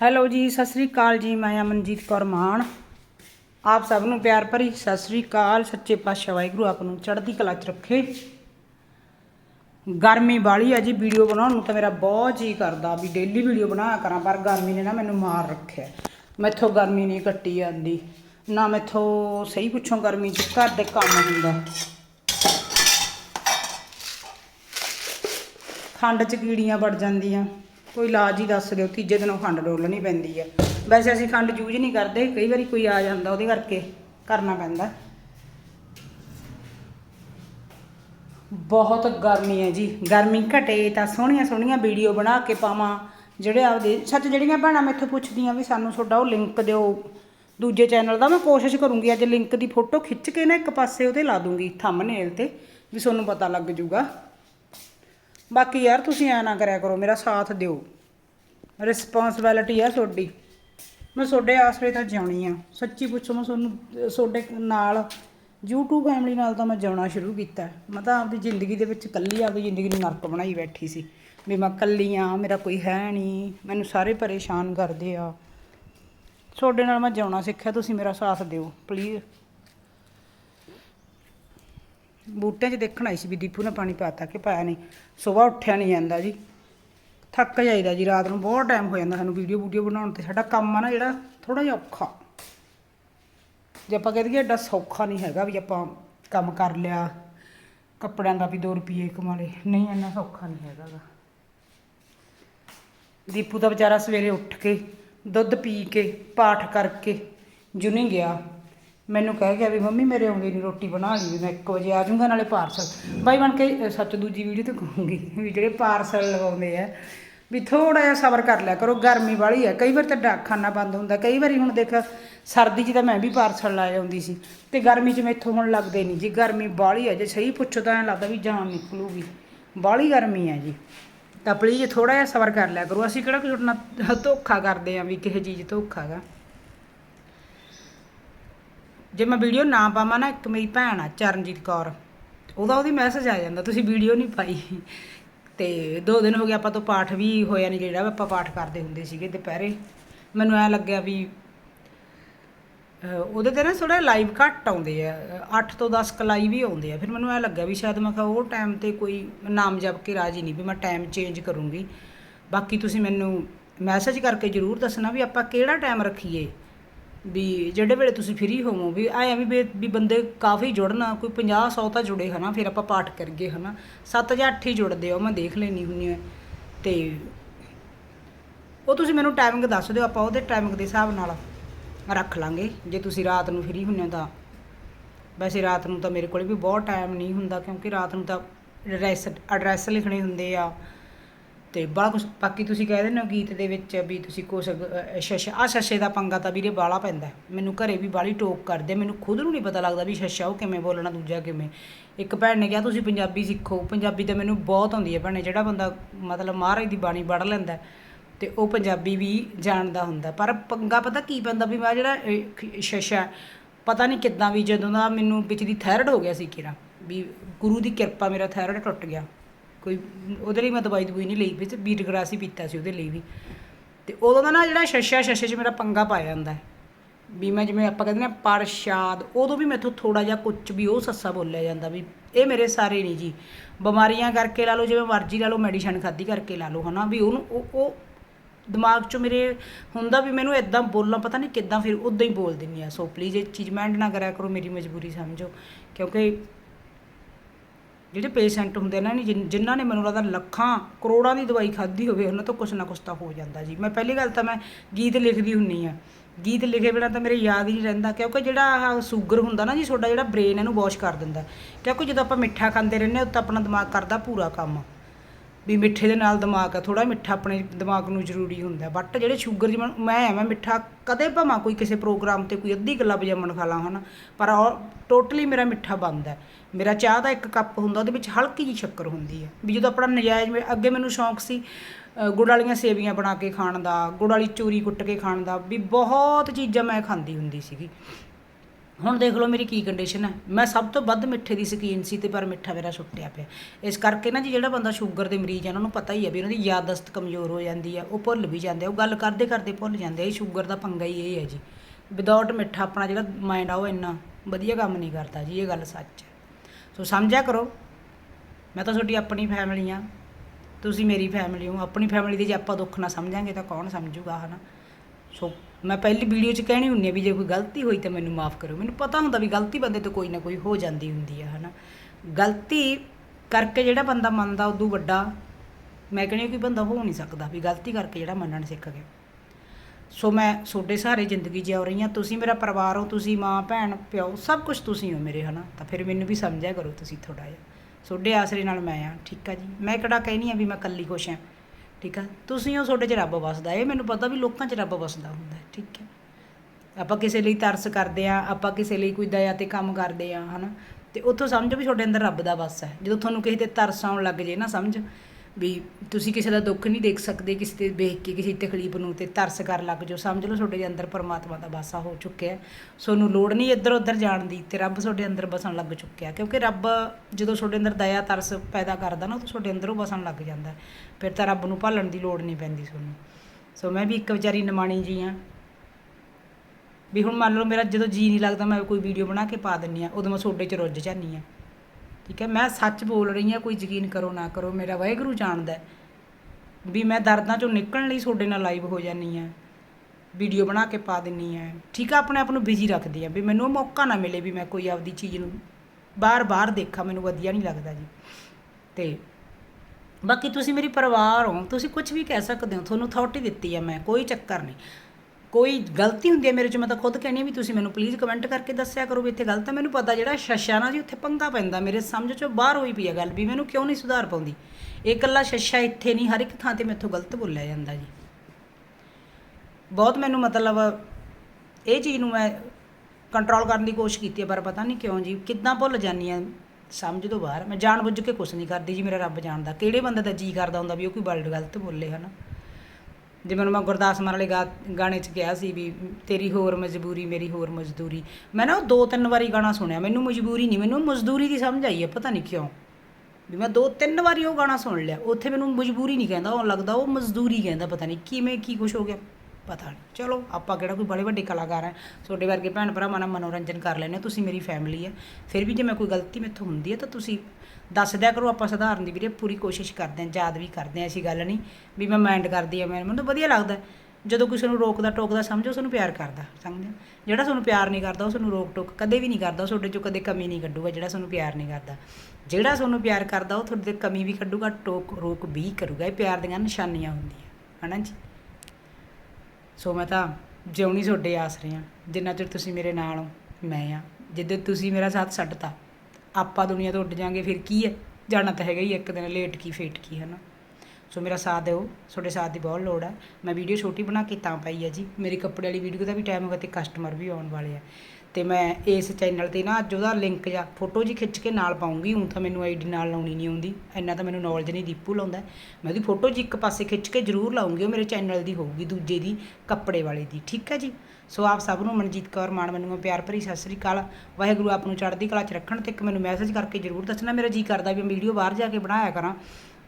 Hello ਜੀ, ਸਤਿ ਸ੍ਰੀ ਅਕਾਲ ਜੀ, ਮੈਂ ਅਮਨਜੀਤ ਕੌਰ ਮਾਨ। ਆਪ ਸਭ ਨੂੰ ਪਿਆਰ ਭਰੀ ਸਤਿ ਸ੍ਰੀ ਅਕਾਲ, ਸੱਚੇ ਪਾਤਸ਼ਾਹ ਵਾਹਿਗੁਰੂ ਆਪ ਨੂੰ ਚੜ੍ਹਦੀ ਕਲਾ 'ਚ ਰੱਖੇ। ਗਰਮੀ ਬਾਲੀ ਆ ਜੀ, ਵੀਡੀਓ ਬਣਾਉਣ ਨੂੰ ਤਾਂ ਮੇਰਾ ਬਹੁਤ ਜੀ ਕਰਦਾ ਵੀ ਡੇਲੀ ਵੀਡੀਓ ਬਣਾ ਕਰਾਂ, ਪਰ ਗਰਮੀ ਨੇ ਨਾ ਮੈਨੂੰ ਮਾਰ ਰੱਖਿਆ। ਮੈਥੋਂ ਗਰਮੀ ਨਹੀਂ ਕੱਟੀ ਜਾਂਦੀ, ਨਾ ਮੈਥੋਂ ਸਹੀ ਪੁੱਛੋ ਗਰਮੀ 'ਚ ਘਰ ਦੇ ਕੰਮ ਹੁੰਦਾ। ਠੰਡ ਚ ਕੀੜੀਆਂ ਵੜ ਜਾਂਦੀਆਂ। ਕੋਈ ਇਲਾਜ ਹੀ ਦੱਸ ਦਿਓ, ਤੀਜੇ ਦਿਨ ਉਹ ਖੰਡ ਡੋਲਣੀ ਪੈਂਦੀ ਆ। ਵੈਸੇ ਅਸੀਂ ਖੰਡ ਯੂਜ਼ ਨਹੀਂ ਕਰਦੇ, ਕਈ ਵਾਰੀ ਕੋਈ ਆ ਜਾਂਦਾ, ਉਹਦੇ ਕਰਕੇ ਕਰਨਾ ਪੈਂਦਾ। ਬਹੁਤ ਗਰਮੀ ਹੈ ਜੀ, ਗਰਮੀ ਘਟੇ ਤਾਂ ਸੋਹਣੀਆਂ ਸੋਹਣੀਆਂ ਵੀਡੀਓ ਬਣਾ ਕੇ ਪਾਵਾਂ, ਜਿਹੜੇ ਆਪਦੇ ਸੱਚ ਜਿਹੜੀਆਂ ਭੈਣਾਂ ਮੈਥੋਂ ਪੁੱਛਦੀਆਂ ਵੀ ਸਾਨੂੰ ਤੁਹਾਡਾ ਉਹ ਲਿੰਕ ਦਿਓ, ਦੂਜੇ ਚੈਨਲ ਦਾ ਮੈਂ ਕੋਸ਼ਿਸ਼ ਕਰੂੰਗੀ ਅੱਜ ਲਿੰਕ ਦੀ ਫੋਟੋ ਖਿੱਚ ਕੇ ਨਾ ਇੱਕ ਪਾਸੇ ਉਹਦੇ ਲਾ ਦੂੰਗੀ ਥੰਬਨੇਲ ਤੇ, ਵੀ ਤੁਹਾਨੂੰ ਪਤਾ ਲੱਗ ਜਾਊਗਾ। ਬਾਕੀ ਯਾਰ ਤੁਸੀਂ ਐ ਨਾ ਕਰਿਆ ਕਰੋ, ਮੇਰਾ ਸਾਥ ਦਿਓ। ਰਿਸਪੌਂਸਿਬਿਲਿਟੀ ਆ ਤੁਹਾਡੀ। ਮੈਂ ਤੁਹਾਡੇ ਆਸਰੇ ਤਾਂ ਜਿਉਣੀ ਆ। ਸੱਚੀ ਪੁੱਛੋ ਮੈਂ ਤੁਹਾਨੂੰ, ਤੁਹਾਡੇ ਨਾਲ, YouTube ਫੈਮਿਲੀ ਨਾਲ ਤਾਂ ਮੈਂ ਜਿਉਣਾ ਸ਼ੁਰੂ ਕੀਤਾ। ਮੈਂ ਤਾਂ ਆਪਦੀ ਜ਼ਿੰਦਗੀ ਦੇ ਵਿੱਚ ਇਕੱਲੀ ਆਪਦੀ ਜ਼ਿੰਦਗੀ ਨੂੰ ਨਰਕ ਬਣਾਈ ਬੈਠੀ ਸੀ। ਵੀ ਮੈਂ ਇਕੱਲੀ ਆ, ਮੇਰਾ ਕੋਈ ਹੈ ਨਹੀਂ, ਮੈਨੂੰ ਸਾਰੇ ਪਰੇਸ਼ਾਨ ਕਰਦੇ ਆ। ਤੁਹਾਡੇ ਨਾਲ ਮੈਂ ਜਿਉਣਾ ਸਿੱਖਿਆ, ਤੁਸੀਂ ਮੇਰਾ ਸਾਥ ਦਿਓ ਪਲੀਜ਼ ਬੂਟਿਆਂ 'ਚ ਦੇਖਣ ਆਈ ਸੀ ਵੀ ਦੀਪੂ ਨੇ ਪਾਣੀ ਪਾਤਾ ਕਿ ਪਾਇਆ ਨਹੀਂ। ਸਵੇਰ ਉੱਠਿਆ ਨਹੀਂ ਜਾਂਦਾ ਜੀ। ਥੱਕ ਜਾਈਦਾ ਜੀ, ਰਾਤ ਨੂੰ ਬਹੁਤ ਟਾਈਮ ਹੋ ਜਾਂਦਾ ਸਾਨੂੰ ਵੀਡੀਓ ਵੀਡੀਓ ਬਣਾਉਣ ਤੇ। ਸਾਡਾ ਕੰਮ ਆ ਨਾ ਜਿਹੜਾ ਥੋੜਾ ਜਿਹਾ ਔਖਾ। ਜੇ ਆਪਾਂ ਕਹਿ ਦਈਏ ਏਡਾ ਸੌਖਾ ਨਹੀਂ ਹੈਗਾ ਵੀ ਆਪਾਂ ਕੰਮ ਕਰ ਲਿਆ, ਕੱਪੜਿਆਂ ਦਾ ਵੀ 2 ਰੁਪਏ ਕਮਾ ਲਏ। ਨਹੀਂ, ਇੰਨਾ ਸੌਖਾ ਨਹੀਂ ਹੈਗਾ ਗਾ। ਦੀਪੂ ਦਾ ਵਿਚਾਰਾ ਸਵੇਰੇ ਉੱਠ ਕੇ, ਦੁੱਧ ਪੀ ਕੇ, ਪਾਠ ਕਰਕੇ, ਜੁਨੀ ਗਿਆ। ਮੈਨੂੰ ਕਹਿ ਗਿਆ ਵੀ ਮੰਮੀ ਮੇਰੇ ਆਉਂਦੇ ਨਹੀਂ ਰੋਟੀ ਬਣਾ ਲਈ ਵੀ ਮੈਂ 1 ਵਜੇ ਆ ਜਾਊਂਗਾ ਨਾਲੇ ਪਾਰਸਲ। ਬਾਈ ਬਣ ਕੇ ਸੱਚ ਦੂਜੀ ਵੀਡੀਓ ਤੇ ਕਹੂੰਗੀ ਵੀ ਜਿਹੜੇ ਪਾਰਸਲ ਲਗਾਉਂਦੇ ਆ, ਵੀ ਥੋੜਾ ਜਿਹਾ ਸਬਰ ਕਰ ਲਿਆ ਕਰੋ, ਗਰਮੀ ਵਾਲੀ ਹੈ ਕਈ ਵਾਰ ਤਾਂ ਡਾਕਖਾਨਾ ਬੰਦ ਹੁੰਦਾ, ਕਈ ਵਾਰੀ ਹੁਣ ਦੇਖ, ਸਰਦੀ 'ਚ ਤਾਂ ਮੈਂ ਵੀ ਪਾਰਸਲ ਲਾਏ ਆਉਂਦੀ ਸੀ ਤੇ ਗਰਮੀ 'ਚ ਮੈਥੋਂ ਹੁਣ ਲੱਗਦੇ ਨਹੀਂ ਜੀ। ਗਰਮੀ ਬਾਹਲੀ ਹੈ ਜੇ ਸਹੀ ਪੁੱਛੋ ਤਾਂ ਐਂ ਲੱਗਦਾ ਵੀ ਜਾਨ ਨਿਕਲੂਗੀ। ਬਾਹਲੀ ਗਰਮੀ ਹੈ ਜੀ। ਤਾਂ ਪਲੀਜ਼ ਥੋੜਾ ਜਿਹਾ ਸਬਰ ਕਰ ਲਿਆ ਕਰੋ। ਅਸੀਂ ਕਿਹੜਾ ਕੋਈ ਤੁਹਾਡੇ ਧੋਖਾ ਕਰਦੇ ਆਂ ਵੀ ਕਿਸੇ ਚੀਜ਼ ਧੋਖਾ ਗਾ। ਜੇ ਮੈਂ ਵੀਡੀਓ ਨਾ ਪਾਵਾਂ ਨਾ, ਇੱਕ ਮੇਰੀ ਭੈਣ ਆ, ਚਰਨਜੀਤ ਕੌਰ, ਉਹਦਾ ਉਹਦੀ ਮੈਸੇਜ ਆ ਜਾਂਦਾ, ਤੁਸੀਂ ਵੀਡੀਓ ਨਹੀਂ ਪਾਈ। ਤੇ ਦੋ ਦਿਨ ਹੋ ਗਏ ਆਪਾਂ ਤੋਂ ਪਾਠ ਵੀ ਹੋਇਆ ਨਹੀਂ ਜਿਹੜਾ ਆਪਾਂ ਪਾਠ ਕਰਦੇ ਹੁੰਦੇ ਸੀਗੇ ਦੁਪਹਿਰੇ। ਮੈਨੂੰ ਐ ਲੱਗਿਆ ਵੀ ਉਹਦੇ ਤੇ ਨਾ ਥੋੜਾ ਲਾਈਵ ਘੱਟ ਆਉਂਦੇ ਆ 8 ਤੋਂ 10 ਕ ਲਾਈਵ ਹੀ ਆਉਂਦੇ ਆ। ਫਿਰ ਮੈਨੂੰ ਐ ਲੱਗਿਆ ਵੀ ਸ਼ਾਇਦ ਮੈਂ ਕਿਹਾ ਉਹ ਟਾਈਮ ਤੇ ਕੋਈ ਨਾਮ ਜਪ ਕੇ ਰਾਜੀ ਨਹੀਂ ਵੀ ਮੈਂ ਟਾਈਮ ਚੇਂਜ ਕਰੂੰਗੀ। ਬਾਕੀ ਤੁਸੀਂ ਮੈਨੂੰ ਮੈਸੇਜ ਕਰਕੇ ਜਰੂਰ ਦੱਸਣਾ ਵੀ ਆਪਾਂ ਕਿਹੜਾ ਟਾਈਮ ਰੱਖੀਏ। ਵੀ ਜਿਹੜੇ ਵੇਲੇ ਤੁਸੀਂ ਫ੍ਰੀ ਹੋਵੋ ਵੀ ਐ ਵੀ ਵੀ- ਵੀ ਬੰਦੇ ਕਾਫੀ ਜੁੜਨਾ ਕੋਈ 50 100 ਤਾਂ ਜੁੜੇ ਹਨਾ, ਫਿਰ ਆਪਾਂ ਪਾਠ ਕਰਗੇ ਹਨਾ। 7 ਜਾਂ 8 ਹੀ ਜੁੜਦੇ ਆ, ਉਹ ਮੈਂ ਦੇਖ ਲੈਣੀ ਹੁੰਨੀ ਆ ਤੇ ਉਹ ਤੁਸੀਂ ਮੈਨੂੰ ਟਾਈਮਿੰਗ ਦੱਸ ਦਿਓ, ਆਪਾਂ ਉਹਦੇ ਟਾਈਮਿੰਗ ਦੇ ਹਿਸਾਬ ਨਾਲ ਰੱਖ ਲਾਂਗੇ। ਜੇ ਤੁਸੀਂ ਰਾਤ ਨੂੰ ਫ੍ਰੀ ਹੁੰਨੇ ਹੋ ਤਾਂ। ਵੈਸੇ ਰਾਤ ਨੂੰ ਤਾਂ ਮੇਰੇ ਕੋਲ ਵੀ ਬਹੁਤ ਟਾਈਮ ਨਹੀਂ ਹੁੰਦਾ, ਕਿਉਂਕਿ ਰਾਤ ਨੂੰ ਤਾਂ ਐਡਰੈਸ ਐਡਰੈਸ ਲਿਖਣੇ ਹੁੰਦੇ ਆ। ਤੇ ਬੜਾ ਕੁਛ ਬਾਕੀ ਤੁਸੀਂ ਕਹਿ ਦਿੰਦੇ ਹੋ ਗੀਤ ਦੇ ਵਿੱਚ ਵੀ ਤੁਸੀਂ ਕੁਛ ਸ਼ਸ਼ਾ ਆ ਸ਼ਸ਼ੇ ਦਾ ਪੰਗਾ ਤਾਂ ਵੀਰੇ ਬਾਲਾ ਪੈਂਦਾ ਮੈਨੂੰ ਘਰੇ ਵੀ ਬਾਲੀ ਟੋਕ ਕਰਦੇ ਮੈਨੂੰ ਖੁਦ ਨੂੰ ਨਹੀਂ ਪਤਾ ਲੱਗਦਾ ਵੀ ਸ਼ਸ਼ਾ ਉਹ ਕਿਵੇਂ ਬੋਲਣਾ ਦੂਜਾ ਕਿਵੇਂ। ਇੱਕ ਭੈਣ ਨੇ ਕਿਹਾ ਤੁਸੀਂ ਪੰਜਾਬੀ ਸਿੱਖੋ। ਪੰਜਾਬੀ ਤਾਂ ਮੈਨੂੰ ਬਹੁਤ ਆਉਂਦੀ ਹੈ ਭੈਣੇ ਜਿਹੜਾ ਬੰਦਾ ਮਤਲਬ ਮਹਾਰਾਜ ਦੀ ਬਾਣੀ ਪੜ੍ਹ ਲੈਂਦਾ ਹੈ, ਤੇ ਉਹ ਪੰਜਾਬੀ ਵੀ ਜਾਣਦਾ ਹੁੰਦਾ ਪਰ ਪੰਗਾ ਪਤਾ ਕੀ ਪੈਂਦਾ ਵੀ ਮੈਂ ਜਿਹੜਾ ਸ਼ਸ਼ਾ ਪਤਾ ਨਹੀਂ ਕਿੱਦਾਂ ਵੀ ਜਦੋਂ ਦਾ ਮੈਨੂੰ ਵਿੱਚ ਦੀ ਥਾਇਰਡ ਹੋ ਗਿਆ ਸੀ ਕਿਰਾ ਵੀ ਗੁਰੂ ਦੀ ਕਿਰਪਾ ਮੇਰਾ ਥਾਇਰਡ ਟੁੱਟ ਗਿਆ। ਕੋਈ, ਉਹਦੇ ਲਈ ਮੈਂ ਦਵਾਈ ਦਵਾਈ ਨਹੀਂ ਲਈ, ਵਿੱਚ ਬੀਟ ਗਰਾਸ ਹੀ ਪੀਤਾ ਸੀ ਉਹਦੇ ਲਈ ਵੀ। ਤੇ ਉਦੋਂ ਦਾ ਨਾ ਜਿਹੜਾ ਸ਼ਸ਼ਾ, ਸ਼ਸ਼ੇ 'ਚ ਮੇਰਾ ਪੰਗਾ ਪਾਇਆ ਜਾਂਦਾ ਹੈ। ਵੀ ਮੈਂ ਜਿਵੇਂ ਆਪਾਂ ਕਹਿੰਦੇ ਨੇ ਪਰਸ਼ਾਦ, ਉਦੋਂ ਵੀ ਮੈਥੋਂ ਥੋੜਾ ਜਿਹਾ ਕੁਝ ਵੀ ਉਹ ਸੱਸਾ ਬੋਲਿਆ ਜਾਂਦਾ ਵੀ, ਇਹ ਮੇਰੇ ਸਾਰੇ ਨਹੀਂ ਜੀ। ਬਿਮਾਰੀਆਂ ਕਰਕੇ ਲਾ ਲਓ, ਜਿਵੇਂ ਮਰਜ਼ੀ ਲਾ ਲਓ ਮੈਡੀਸਨ ਖਾਦੀ ਕਰਕੇ ਲਾ ਲਓ, ਹਨਾ? ਵੀ ਉਹਨੂੰ, ਉਹ ਉਹ ਦਿਮਾਗ 'ਚੋਂ ਮੇਰੇ ਹੁੰਦਾ ਵੀ ਮੈਨੂੰ ਇਦਾਂ ਬੋਲਣਾ, ਪਤਾ ਨਹੀਂ ਕਿੱਦਾਂ ਫਿਰ ਉਦਾਂ ਹੀ ਬੋਲ ਦਿੰਨੀ ਆ ਸੋ ਪਲੀਜ਼ ਇਹ ਚੀਜ਼ ਮੈਂਡ ਨਾ ਕਰਿਆ ਕਰੋ, ਮੇਰੀ ਮਜਬੂਰੀ ਸਮਝੋ। ਕਿਉਂਕਿ ਜਿਹੜੇ ਪੇਸ਼ੈਂਟ ਹੁੰਦੇ ਨੇ ਜਿਨ- ਜਿਨ੍ਹਾਂ ਨੇ ਮੈਨੂੰ ਲੱਗਦਾ ਲੱਖਾਂ, ਕਰੋੜਾਂ ਦੀ ਦਵਾਈ ਖਾਧੀ ਹੋਵੇ, ਉਹਨਾਂ ਤੋਂ ਕੁਛ ਨਾ ਕੁਛ ਤਾਂ ਹੋ ਜਾਂਦਾ ਜੀ। ਮੈਂ ਪਹਿਲੀ ਗੱਲ ਤਾਂ ਮੈਂ ਗੀਤ ਲਿਖਦੀ ਹੁੰਨੀ ਆ। ਗੀਤ ਲਿਖੇ ਬਿਨਾਂ ਤਾਂ ਮੇਰੇ ਯਾਦ ਹੀ ਨਹੀਂ ਰਹਿੰਦਾ, ਕਿਉਂਕਿ ਜਿਹੜਾ ਆਹ ਸ਼ੂਗਰ ਹੁੰਦਾ ਨਾ ਜੀ, ਤੁਹਾਡਾ ਜਿਹੜਾ ਬ੍ਰੇਨ ਇਹਨੂੰ ਵਾਸ਼ ਕਰ ਦਿੰਦਾ। ਕਿਉਂਕਿ ਜਦੋਂ ਆਪਾਂ ਮਿੱਠਾ ਖਾਂਦੇ ਰਹਿੰਦੇ ਹਾਂ ਤਾਂ ਆਪਣਾ ਦਿਮਾਗ ਕਰਦਾ ਪੂਰਾ ਕੰਮ। ਵੀ ਮਿੱਠੇ ਦੇ ਨਾਲ ਦਿਮਾਗ ਆ ਥੋੜਾ ਮਿੱਠਾ ਆਪਣੇ ਦਿਮਾਗ ਨੂੰ ਜ਼ਰੂਰੀ ਹੁੰਦਾ। ਬਟ ਜਿਹੜੇ ਸ਼ੂਗਰ ਜਿਵੇਂ ਮੈਂ ਆ ਮੈਂ ਮਿੱਠਾ ਕਦੇ ਭਾਵੇਂ ਕੋਈ ਕਿਸੇ ਪ੍ਰੋਗਰਾਮ ਤੇ ਕੋਈ ਅੱਧੀ ਗੱਲਾਂ ਬਜਾਮਣ ਖਾ ਲਾਂ ਹਨਾ, ਪਰ ਟੋਟਲੀ ਮੇਰਾ ਮਿੱਠਾ ਬੰਦ ਹੈ। ਮੇਰਾ ਚਾਹ ਦਾ ਇੱਕ ਕੱਪ ਹੁੰਦਾ, ਉਹਦੇ ਵਿੱਚ ਹਲਕੀ ਜਿਹੀ ਸ਼ੱਕਰ ਹੁੰਦੀ ਹੈ। ਵੀ ਜਦੋਂ ਆਪਣਾ ਨਜਾਇਜ਼ ਮੇ- ਅੱਗੇ ਮੈਨੂੰ ਸ਼ੌਂਕ ਸੀ ਗੁੜ ਵਾਲੀਆਂ ਸੇਵੀਆਂ ਬਣਾ ਕੇ ਖਾਣ ਦਾ, ਗੁੜ ਵਾਲੀ ਚੂਰੀ ਕੁੱਟ ਕੇ ਖਾਣ ਦਾ, ਵੀ ਬਹੁਤ ਚੀਜ਼ਾਂ ਮੈਂ ਖਾਂਦੀ ਹੁੰਦੀ ਸੀਗੀ। ਹੁਣ ਦੇਖ ਲਓ ਮੇਰੀ ਕੀ ਕੰਡੀਸ਼ਨ ਹੈ। ਮੈਂ ਸਭ ਤੋਂ ਵੱਧ ਮਿੱਠੇ ਦੀ ਸਕੀਨ ਸੀ ਤੇ ਪਰ ਮਿੱਠਾ ਮੇਰਾ ਛੁੱਟਿਆ ਪਿਆ। ਇਸ ਕਰਕੇ ਨਾ ਜੀ ਜਿਹੜਾ ਬੰਦਾ ਸ਼ੂਗਰ ਦੇ ਮਰੀਜ਼ ਆ ਉਹਨਾਂ ਨੂੰ ਪਤਾ ਹੀ ਹੈ ਵੀ ਉਹਨਾਂ ਦੀ ਯਾਦਦਾਸ਼ਤ ਕਮਜ਼ੋਰ ਹੋ ਜਾਂਦੀ ਹੈ ਉਹ ਭੁੱਲ ਵੀ ਜਾਂਦੇ ਆ। ਉਹ ਗੱਲ ਕਰਦੇ ਕਰਦੇ ਭੁੱਲ ਜਾਂਦੇ ਆ, ਇਹ ਸ਼ੂਗਰ ਦਾ ਪੰਗਾ ਹੀ ਇਹ ਹੈ ਜੀ। ਵਿਦਆਊਟ ਮਿੱਠਾ ਆਪਣਾ ਜਿਹੜਾ ਮਾਈਂਡ ਆ, ਉਹ ਇੰਨਾ ਵਧੀਆ ਕੰਮ ਨਹੀਂ ਕਰਦਾ ਜੀ, ਇਹ ਗੱਲ ਸੱਚ ਹੈ ਸੋ ਸਮਝਿਆ ਕਰੋ, ਮੈਂ ਤਾਂ ਤੁਹਾਡੀ ਆਪਣੀ ਫੈਮਿਲੀ ਆ, ਤੁਸੀਂ ਮੇਰੀ ਫੈਮਿਲੀ ਹੋ। ਆਪਣੀ ਫੈਮਿਲੀ ਦੇ ਜੇ ਆਪਾਂ ਦੁੱਖ ਨਾ ਸਮਝਾਂਗੇ ਤਾਂ ਕੌਣ ਸਮਝੂਗਾ, ਹਨਾ? ਸੋ ਮੈਂ ਪਹਿਲੀ ਵੀਡੀਓ 'ਚ ਕਹਿਣੀ ਹੁੰਦੀ ਆ ਵੀ ਜੇ ਕੋਈ ਗਲਤੀ ਹੋਈ ਤਾਂ ਮੈਨੂੰ ਮਾਫ ਕਰੋ ਮੈਨੂੰ ਪਤਾ ਹੁੰਦਾ ਵੀ ਗਲਤੀ ਬੰਦੇ ਤੋਂ ਕੋਈ ਨਾ ਕੋਈ ਹੋ ਜਾਂਦੀ ਹੁੰਦੀ ਆ, ਹਨਾ? ਗਲਤੀ ਕਰਕੇ ਜਿਹੜਾ ਬੰਦਾ ਮੰਨਦਾ ਉਦੋਂ ਵੱਡਾ, ਮੈਂ ਕਹਿੰਦੀ ਹਾਂ ਕੋਈ ਬੰਦਾ ਹੋ ਨਹੀਂ ਸਕਦਾ ਵੀ ਗਲਤੀ ਕਰਕੇ ਜਿਹੜਾ ਮੰਨਣ ਸਿੱਖ ਗਿਆ। ਸੋ ਮੈਂ ਤੁਹਾਡੇ ਸਹਾਰੇ ਜ਼ਿੰਦਗੀ ਜਿਉ ਰਹੀ ਹਾਂ। ਤੁਸੀਂ ਮੇਰਾ ਪਰਿਵਾਰ ਹੋ, ਤੁਸੀਂ ਮਾਂ, ਭੈਣ, ਪਿਓ, ਸਭ ਕੁਝ ਤੁਸੀਂ ਹੋ ਮੇਰੇ, ਹਨਾ? ਤਾਂ ਫਿਰ ਮੈਨੂੰ ਵੀ ਸਮਝਿਆ ਕਰੋ ਤੁਸੀਂ ਥੋੜਾ ਜਿਹਾ। ਤੁਹਾਡੇ ਆਸਰੇ ਨਾਲ ਮੈਂ ਆ ਠੀਕ ਆ ਜੀ। ਮੈਂ ਕਿਹੜਾ ਕਹਿਨੀ ਆ ਵੀ ਮੈਂ ਇਕੱਲੀ ਖੁਸ਼ ਹਾਂ। ਠੀਕ ਆ? ਤੁਸੀਂ ਹੋ ਤੁਹਾਡੇ 'ਚ ਰੱਬ ਵਸਦਾ, ਇਹ ਮੈਨੂੰ ਪਤਾ ਵੀ ਲੋਕਾਂ 'ਚ ਰੱਬ ਵਸਦਾ ਹੁੰਦਾ, ਠੀਕ ਹੈ ਆਪਾਂ ਕਿਸੇ ਲਈ ਤਰਸ ਕਰਦੇ ਆ, ਆਪਾਂ ਕਿਸੇ ਲਈ ਕੋਈ ਦਇਆ ਤੇ ਕੰਮ ਕਰਦੇ ਆ, ਹਨਾ? ਤੇ ਉੱਥੋਂ ਸਮਝੋ ਵੀ ਤੁਹਾਡੇ ਅੰਦਰ ਰੱਬ ਦਾ ਵਸ ਹੈ ਜਦੋਂ ਤੁਹਾਨੂੰ ਕਿਸੇ ਤੇ ਤਰਸ ਆਉਣ ਲੱਗ ਜੇ ਨਾ ਸਮਝ ਵੀ ਤੁਸੀਂ ਕਿਸੇ ਦਾ ਦੁੱਖ ਨਹੀਂ ਦੇਖ ਸਕਦੇ, ਕਿਸੇ ਤੇ ਵੇਖ ਕੇ ਕਿਸੇ ਤਕਲੀਫ ਨੂੰ ਤੇ ਤਰਸ ਕਰ ਲੱਗ ਜਾਓ। ਸਮਝ ਲਓ ਤੁਹਾਡੇ ਅੰਦਰ ਪਰਮਾਤਮਾ ਦਾ ਵਾਸਾ ਹੋ ਚੁੱਕਿਆ ਤੁਹਾਨੂੰ ਲੋੜ ਨਹੀਂ ਇੱਧਰ ਉੱਧਰ ਜਾਣ ਦੀ ਤੇ ਰੱਬ ਤੁਹਾਡੇ ਅੰਦਰ ਵਸਣ ਲੱਗ ਚੁੱਕਿਆ ਕਿਉਂਕਿ ਰੱਬ ਜਦੋਂ ਤੁਹਾਡੇ ਅੰਦਰ ਦਇਆ, ਤਰਸ ਪੈਦਾ ਕਰਦਾ ਨਾ ਉਹ ਤੁਹਾਡੇ ਅੰਦਰੋਂ ਵਸਣ ਲੱਗ ਜਾਂਦਾ ਫਿਰ ਤਾਂ ਰੱਬ ਨੂੰ ਭਾਲਣ ਦੀ ਲੋੜ ਨਹੀਂ ਪੈਂਦੀ ਤੁਹਾਨੂੰ ਸੋ ਮੈਂ ਵੀ ਇੱਕ ਵਿਚਾਰੀ ਨਿਮਾਣੀ ਜੀ ਆ ਵੀ ਹੁਣ ਮੰਨ ਲਓ ਮੇਰਾ ਜਦੋਂ ਜੀ ਨਹੀਂ ਲੱਗਦਾ, ਮੈਂ ਕੋਈ ਵੀਡੀਓ ਬਣਾ ਕੇ ਪਾ ਦਿੰਨੀ ਆ ਉਦੋਂ ਮੈਂ ਤੁਹਾਡੇ 'ਚ ਰੁੱਝ ਜਾਂਦੀ ਆ ਠੀਕ ਹੈ, ਮੈਂ ਸੱਚ ਬੋਲ ਰਹੀ ਹਾਂ, ਕੋਈ ਯਕੀਨ ਕਰੋ ਨਾ ਕਰੋ, ਮੇਰਾ ਵਾਹਿਗੁਰੂ ਜਾਣਦਾ ਵੀ ਮੈਂ ਦਰਦਾਂ 'ਚੋਂ ਨਿਕਲਣ ਲਈ ਤੁਹਾਡੇ ਨਾਲ ਲਾਈਵ ਹੋ ਜਾਂਦੀ ਆ ਵੀਡੀਓ ਬਣਾ ਕੇ ਪਾ ਦਿੰਨੀ ਆ ਠੀਕ ਆ, ਆਪਣੇ ਆਪ ਨੂੰ ਬਿਜ਼ੀ ਰੱਖਦੀ ਆ ਵੀ ਮੈਨੂੰ ਮੌਕਾ ਨਾ ਮਿਲੇ ਵੀ ਮੈਂ ਕੋਈ ਆਪਦੀ ਚੀਜ਼ ਨੂੰ ਬਾਰ-ਬਾਰ ਦੇਖਾਂ, ਮੈਨੂੰ ਵਧੀਆ ਨਹੀਂ ਲੱਗਦਾ ਜੀ। ਤੇ ਬਾਕੀ ਤੁਸੀਂ ਮੇਰੀ ਪਰਿਵਾਰ ਹੋ, ਤੁਸੀਂ ਕੁਝ ਵੀ ਕਹਿ ਸਕਦੇ ਹੋ, ਤੁਹਾਨੂੰ ਅਥਾਰਟੀ ਦਿੱਤੀ ਆ ਮੈਂ, ਕੋਈ ਚੱਕਰ ਨਹੀਂ। ਕੋਈ ਗਲਤੀ ਹੁੰਦੀ ਹੈ ਮੇਰੇ ਚ, ਮੈਂ ਤਾਂ ਖੁਦ ਕਹਿੰਦੀ ਵੀ ਤੁਸੀਂ ਮੈਨੂੰ ਪਲੀਜ਼ ਕਮੈਂਟ ਕਰਕੇ ਦੱਸਿਆ ਕਰੋ ਵੀ ਇੱਥੇ ਗਲਤ ਹੈ। ਮੈਨੂੰ ਪਤਾ ਜਿਹੜਾ ਸ਼ਸ਼ਾ ਨਾ ਜੀ ਉੱਥੇ ਪੰਗਾ ਪੈਂਦਾ, ਮੇਰੇ ਸਮਝ ਚੋਂ ਬਾਹਰ ਹੋਈ ਪਈ ਹੈ ਗੱਲ ਵੀ, ਮੈਨੂੰ ਕਿਉਂ ਨਹੀਂ ਸੁਧਾਰ ਪਾਉਂਦੀ? ਇਹ ਇਕੱਲਾ ਸ਼ਸ਼ਾ ਇੱਥੇ ਨਹੀਂ, ਹਰ ਇੱਕ ਥਾਂ ਤੇ ਮੈਥੋਂ ਗਲਤ ਬੋਲਿਆ ਜਾਂਦਾ ਜੀ। ਬਹੁਤ ਮੈਨੂੰ ਮਤਲਬ ਇਹ ਚੀਜ਼ ਨੂੰ ਮੈਂ ਕੰਟਰੋਲ ਕਰਨ ਦੀ ਕੋਸ਼ਿਸ਼ ਕੀਤੀ ਪਰ ਪਤਾ ਨਹੀਂ ਕਿਉਂ ਜੀ, ਕਿੱਦਾਂ ਭੁੱਲ ਜਾਂਦੀ ਆ ਸਮਝ ਤੋਂ ਬਾਹਰ। ਮੈਂ ਜਾਣ ਬੁੱਝ ਕੇ ਕੁਛ ਨਹੀਂ ਕਰਦੀ ਜੀ, ਮੇਰਾ ਰੱਬ ਜਾਣਦਾ, ਕਿਹੜੇ ਬੰਦੇ ਦਾ ਜੀ ਕਰਦਾ ਹੁੰਦਾ ਵੀ ਉਹ ਕੋਈ ਵਰਡ ਗਲਤ ਬੋਲੇ, ਹਨਾ? ਜਿਵੇਂ ਹੁਣ ਮੈਂ ਗੁਰਦਾਸ ਮਾਨ ਵਾਲੇ ਗਾ ਗਾਣੇ 'ਚ ਕਿਹਾ ਸੀ ਵੀ ਤੇਰੀ ਹੋਰ ਮਜਬੂਰੀ, ਮੇਰੀ ਹੋਰ ਮਜ਼ਦੂਰੀ। ਮੈਂ ਨਾ ਉਹ ਦੋ ਤਿੰਨ ਵਾਰੀ ਗਾਣਾ ਸੁਣਿਆ। ਮੈਨੂੰ ਮਜਬੂਰੀ ਨਹੀਂ, ਮੈਨੂੰ ਮਜ਼ਦੂਰੀ ਦੀ ਸਮਝ ਆਈ ਹੈ ਪਤਾ ਨਹੀਂ ਕਿਉਂ। ਵੀ ਮੈਂ ਦੋ ਤਿੰਨ ਵਾਰੀ ਉਹ ਗਾਣਾ ਸੁਣ ਲਿਆ। ਉੱਥੇ ਮੈਨੂੰ ਮਜਬੂਰੀ ਨਹੀਂ ਕਹਿੰਦਾ, ਉਹ ਲੱਗਦਾ ਉਹ ਮਜ਼ਦੂਰੀ ਕਹਿੰਦਾ, ਪਤਾ ਨਹੀਂ ਕਿਵੇਂ ਕੀ ਕੁਝ ਹੋ ਗਿਆ। ਪਤਾ ਨਹੀਂ ਚਲੋ, ਆਪਾਂ ਕਿਹੜਾ ਕੋਈ ਬੜੇ ਵੱਡੇ ਕਲਾਕਾਰ ਹੈ ਤੁਹਾਡੇ ਵਰਗੇ ਭੈਣ ਭਰਾਵਾਂ ਨਾਲ ਮਨੋਰੰਜਨ ਕਰ ਲੈਂਦੇ ਹੋ, ਤੁਸੀਂ ਮੇਰੀ ਫੈਮਿਲੀ ਹੈ ਫਿਰ ਵੀ ਜੇ ਮੈਂ ਕੋਈ ਗਲਤੀ ਮੇਥੋਂ ਹੁੰਦੀ ਹੈ ਤਾਂ ਤੁਸੀਂ ਦੱਸ ਦਿਆ ਕਰੋ, ਆਪਾਂ ਸੁਧਾਰਨ ਦੀ ਵੀਰੇ ਪੂਰੀ ਕੋਸ਼ਿਸ਼ ਕਰਦੇ ਹਾਂ, ਯਾਦ ਵੀ ਕਰਦੇ ਹਾਂ, ਐਸੀ ਗੱਲ ਨਹੀਂ ਵੀ ਮੈਂ ਮਾਈਂਡ ਕਰਦੀ ਆ, ਮੈਂ ਮੈਨੂੰ ਵਧੀਆ ਲੱਗਦਾ। ਜਦੋਂ ਕਿਸੇ ਨੂੰ ਰੋਕਦਾ, ਟੋਕਦਾ, ਸਮਝੋ ਤੁਹਾਨੂੰ ਪਿਆਰ ਕਰਦਾ ਸਮਝਿਆ ਜਿਹੜਾ ਤੁਹਾਨੂੰ ਪਿਆਰ ਨਹੀਂ ਕਰਦਾ ਉਹ ਤੁਹਾਨੂੰ ਰੋਕ ਟੋਕ ਕਦੇ ਵੀ ਨਹੀਂ ਕਰਦਾ, ਉਹ ਤੁਹਾਡੇ ਚੋਂ ਕਦੇ ਕਮੀ ਨਹੀਂ ਕੱਢੂਗਾ, ਜਿਹੜਾ ਤੁਹਾਨੂੰ ਪਿਆਰ ਨਹੀਂ ਕਰਦਾ। ਜਿਹੜਾ ਤੁਹਾਨੂੰ ਪਿਆਰ ਕਰਦਾ, ਉਹ ਤੁਹਾਡੇ ਤੇ ਕਮੀ ਵੀ ਕੱਢੂਗਾ ਟੋਕ ਰੋਕ ਵੀ ਕਰੂਗਾ। ਇਹ ਪਿਆਰ ਦੀਆਂ ਨਿਸ਼ਾਨੀਆਂ ਹੁੰਦੀਆਂ, ਹਨਾ ਜੀ? ਸੋ ਮੈਂ ਤਾਂ ਜਿਉਣੀ ਤੁਹਾਡੇ ਆਸਰੇ ਆ ਜਿੰਨਾ ਚਿਰ ਤੁਸੀਂ ਮੇਰੇ ਨਾਲ ਹੋ, ਮੈਂ ਆ ਜਿੱਦੇ ਤੁਸੀਂ ਮੇਰਾ ਸਾਥ ਛੱਡਤਾ, ਆਪਾਂ ਦੁਨੀਆ ਤੋਂ ਉੱਡ ਜਾਾਂਗੇ, ਫਿਰ ਕੀ ਹੈ? ਜਾਣਾ ਤਾਂ ਹੈਗਾ ਹੀ ਇੱਕ ਦਿਨ ਲੇਟ ਕੀ, ਫੇਟ ਕੀ ਹੈ ਨਾ ਸੋ ਮੇਰਾ ਸਾਥ ਦਿਓ, ਤੁਹਾਡੇ ਸਾਥ ਦੀ ਬਹੁਤ ਲੋੜ ਹੈ। ਮੈਂ ਵੀਡੀਓ ਛੋਟੀ ਬਣਾ ਕੇ ਤਾਂ ਪਾਈ ਹੈ ਜੀ। ਮੇਰੀ ਕੱਪੜੇ ਵਾਲੀ ਵੀਡੀਓ ਦਾ ਵੀ ਟਾਈਮ ਹੋਗਾ ਤੇ ਕਸਟਮਰ ਵੀ ਆਉਣ ਵਾਲੇ ਆ ਅਤੇ ਮੈਂ ਇਸ ਚੈਨਲ ਤੇ ਨਾ ਅੱਜ ਉਹਦਾ ਲਿੰਕ ਜਾਂ ਫੋਟੋ ਜੀ ਖਿੱਚ ਕੇ ਨਾਲ ਪਾਉਂਗੀ ਹੁਣ ਤਾਂ ਮੈਨੂੰ ਆਈਡੀ ਨਾਲ ਲਾਉਣੀ ਨਹੀਂ ਆਉਂਦੀ, ਇੰਨਾ ਤਾਂ ਮੈਨੂੰ ਨੌਲੇਜ ਨਹੀਂ ਦੀਪੂ ਲਾਉਂਦਾ। ਮੈਂ ਉਹਦੀ ਫੋਟੋ ਜੀ ਇੱਕ ਪਾਸੇ ਖਿੱਚ ਕੇ ਜ਼ਰੂਰ ਲਾਉਂਗੀ, ਉਹ ਮੇਰੇ ਚੈਨਲ ਦੀ ਹੋਊਗੀ, ਦੂਜੇ ਦੀ, ਕੱਪੜੇ ਵਾਲੇ ਦੀ, ਠੀਕ ਹੈ ਜੀ? ਸੋ ਆਪ ਸਭ ਨੂੰ ਮਨਜੀਤ ਕੌਰ ਮਾਨ ਮੈਨੂੰ ਪਿਆਰ ਭਰੀ ਸਤਿ ਸ੍ਰੀ ਅਕਾਲ। ਵਾਹਿਗੁਰੂ ਆਪ ਨੂੰ ਚੜ੍ਹਦੀ ਕਲਾ 'ਚ ਰੱਖਣ ਤੇ ਇੱਕ ਮੈਨੂੰ ਮੈਸੇਜ ਕਰਕੇ ਜ਼ਰੂਰ ਦੱਸਣਾ। ਮੇਰਾ ਜੀ ਕਰਦਾ ਵੀ ਵੀਡੀਓ ਬਾਹਰ ਜਾ ਕੇ ਬਣਾਇਆ ਕਰਾਂ।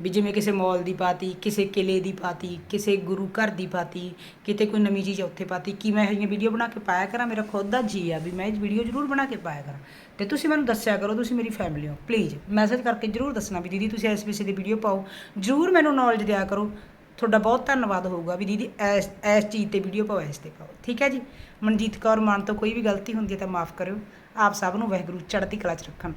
ਵੀ ਜਿਵੇਂ ਕਿਸੇ ਮਾਲ ਦੀ ਪਾਤੀ, ਕਿਸੇ ਕਿਲੇ ਦੀ ਪਾਤੀ, ਕਿਸੇ ਗੁਰੂ ਘਰ ਦੀ ਪਾਤੀ, ਕਿਤੇ ਕੋਈ ਨਵੀਂ ਚੀਜ਼ ਉੱਥੇ ਪਾਤੀ, ਕੀ ਮੈਂ ਇਹ ਵੀਡੀਓ ਬਣਾ ਕੇ ਪਾਇਆ ਕਰਾਂ? ਮੇਰਾ ਖੁਦ ਦਾ ਜੀ ਆ ਵੀ ਮੈਂ ਇਹ ਵੀਡੀਓ ਜ਼ਰੂਰ ਬਣਾ ਕੇ ਪਾਇਆ ਕਰਾਂ। ਤੇ ਤੁਸੀਂ ਮੈਨੂੰ ਦੱਸਿਆ ਕਰੋ, ਤੁਸੀਂ ਮੇਰੀ ਫੈਮਿਲੀ ਹੋ। ਪਲੀਜ਼ ਮੈਸੇਜ ਕਰਕੇ ਜ਼ਰੂਰ ਦੱਸਣਾ ਵੀ ਦੀਦੀ ਤੁਸੀਂ ਇਸ ਵਿਸ਼ੇ ਦੀ ਵੀਡੀਓ ਪਾਓ। ਜ਼ਰੂਰ ਮੈਨੂੰ ਨੌਲੇਜ ਦਿਆ ਕਰੋ। ਤੁਹਾਡਾ ਬਹੁਤ ਧੰਨਵਾਦ ਹੋਊਗਾ ਵੀ ਦੀਦੀ ਇਸ ਇਸ ਚੀਜ਼ ਤੇ ਵੀਡੀਓ ਪਾਓ, ਇਸ ਤੇ ਪਾਓ। ਠੀਕ ਹੈ ਜੀ? ਮਨਜੀਤ ਕੌਰ ਮਾਨ ਤੋਂ ਕੋਈ ਵੀ ਗਲਤੀ ਹੁੰਦੀ ਹੈ ਤਾਂ ਮਾਫ ਕਰਿਓ। ਆਪ ਸਭ ਨੂੰ ਵਾਹਿਗੁਰੂ ਚੜ੍ਹਦੀ ਕਲਾ 'ਚ ਰੱਖਣ।